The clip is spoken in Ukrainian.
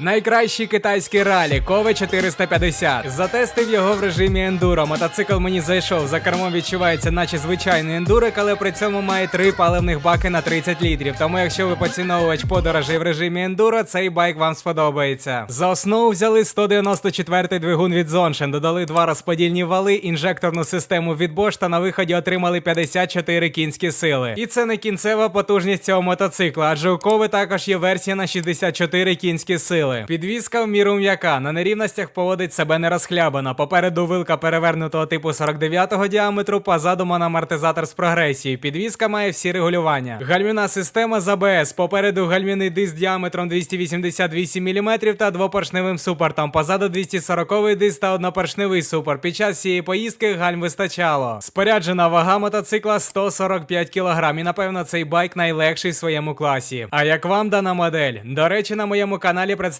Найкращий китайський ралі Кове 450. Затестив його в режимі ендуро. Мотоцикл мені зайшов. За кермом відчувається, наче звичайний ендурик, але при цьому має три паливних баки на 30 літрів. Тому, якщо ви поціновувач подорожей в режимі ендуро, цей байк вам сподобається. За основу взяли 194 двигун від Zonchen, додали два розподільні вали, інжекторну систему від Bosch та на виході отримали 54 кінські сили. І це не кінцева потужність цього мотоцикла, адже у Кови також є версія на 64 кінські сили. Підвізка в міру м'яка, на нерівностях поводить себе не розхлябано. Попереду вилка перевернутого типу 49-го діаметру, позаду монамортизатор з прогресією. Підвізка має всі регулювання. Гальмівна система з АБС. Попереду гальмівний диск діаметром 288 мм та двопоршневим супортом. Позаду 240 диск та однопоршневий супорт. Під час цієї поїздки гальм вистачало. Споряджена вага мотоцикла 145 кг. І напевно цей байк найлегший в своєму класі. А як вам дана модель? До речі, на моєму каналі представляється